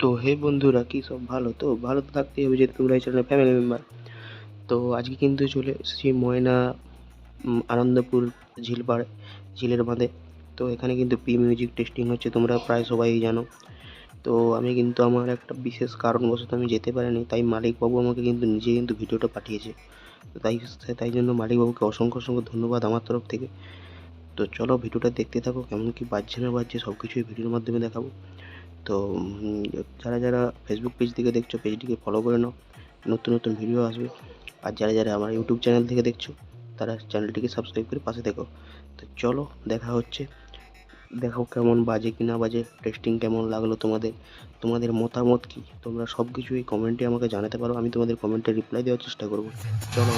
তো হে বন্ধুরা, কি সব ভালো? তো ভালো তো থাকতেই হবে যেহেতু তোমরা এই চ্যানেলের ফ্যামিলি মেম্বার তো আজকে কিন্তু চলে এসেছি ময়না আনন্দপুর ঝিলপাড় ঝিলের বাঁধে। তো এখানে কিন্তু পি মিউজিক টেস্টিং হচ্ছে, তোমরা প্রায় সবাই জানো। তো আমি কিন্তু আমার একটা বিশেষ কারণবশত আমি যেতে পারিনি, তাই মালিকবাবু আমাকে কিন্তু নিজে কিন্তু ভিডিওটা পাঠিয়েছে। তো তাই তাই জন্য মালিকবাবুকে অসংখ্য অসংখ্য ধন্যবাদ আমার তরফ থেকে। তো চলো ভিডিওটা দেখতে থাকো, কেমন কি বাজছে না বাজছে সব কিছুই ভিডিওর মাধ্যমে দেখাবো। তো যারা যারা ফেসবুক পেজ থেকে দেখছ পেজটিকে ফলো করে নাও। নতুন নতুন ভিডিও আসবে। আর যারা যারা আমার ইউটিউব চ্যানেল থেকে দেখছ, তারা চ্যানেলটিকে সাবস্ক্রাইব করে পাশে থেকো। তো চলো, দেখা হচ্ছে। দেখো কেমন বাজে কি না বাজে টেস্টিং কেমন লাগল তোমাদের তোমাদের মতামত কি? তোমরা সব কিছুই কমেন্টে আমাকে জানাতে পারো, আমি তোমাদের কমেন্টে রিপ্লাই দেওয়ার চেষ্টা করব। চলো